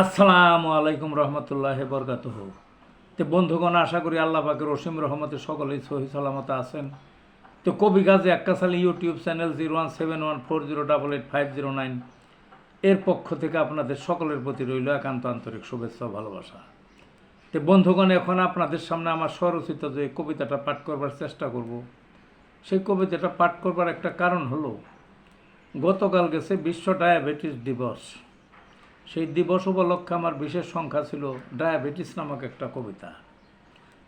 আসসালামু আলাইকুম রহমতুল্লাহ বরকাত তো বন্ধুগণ, আশা করি আল্লাহ পাকের রসিম রহমতে সকলেই সহি সালামত আছেন। তো কবি Gazi Ekkashali YouTube channel zero one seven one four zero double eight five zero nine এর পক্ষ থেকে আপনাদের সকলের প্রতি রইল একান্ত আন্তরিক শুভেচ্ছা ভালোবাসা। তো বন্ধুগণ, এখন আপনাদের সামনে আমার স্বরচিত যে কবিতাটা পাঠ করবার চেষ্টা করব, সেই কবিতাটা পাঠ করবার একটা কারণ হলো, গতকাল গেছে বিশ্ব ডায়াবেটিস দিবস। সেই দিবস উপলক্ষে আমার বিশেষ সংখ্যা ছিল ডায়াবেটিস নামক একটা কবিতা।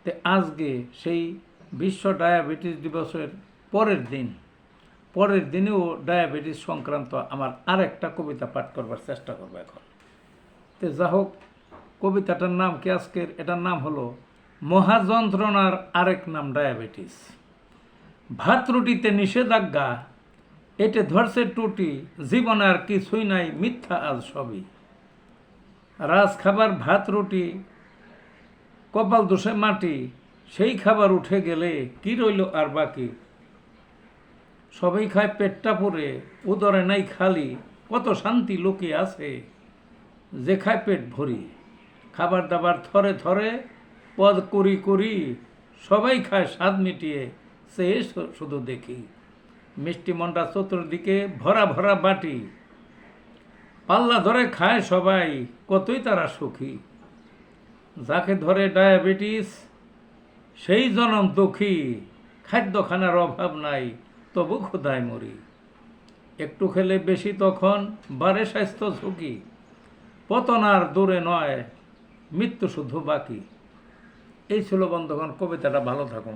তে আজকে সেই বিশ্ব ডায়াবেটিস দিবসের পরের দিন, পরের দিনেও ডায়াবেটিস সংক্রান্ত আমার আরেকটা কবিতা পাঠ করবার চেষ্টা করব এখন। তে যা হোক, কবিতাটার নাম কি আজকের? এটার নাম হলো মহাযন্ত্রণার আরেক নাম ডায়াবেটিস। ভাত রুটিতে নিষেধাজ্ঞা, এটে ধরছে টুটি, জীবনে আর কিছুই নাই, মিথ্যা আজ সবই। রাজ খাবার ভাত, রুটি, কপাল দোষে মাটি, সেই খাবার উঠে গেলে কি রইল আর বাকি? সবাই খায় পেটটা পরে উদরে নাই খালি, কত শান্তি লোকে আছে যে খায় পেট ভরি। খাবার দাবার থরে থরে, পদ করি করি, সবাই খায় স্বাদ মিটিয়ে, সে শুধু দেখি। মিষ্টি মন্ডা চতুর্দিকে ভরা ভরা বাটি পাল্লা ধরে খায় সবাই, কতই তারা সুখী। যাকে ধরে ডায়াবেটিস, সেই জনম দুঃখী। খাদ্যখানার অভাব নাই, তবু ক্ষুধায় মরি। একটু খেলে বেশি তখন বারে স্বাস্থ্য ঝুঁকি। পতন আর দূরে নয়, মৃত্যু শুধু বাকি। এই ছিল বন্ধুগণ, কবিতাটা ভালো থাকুন।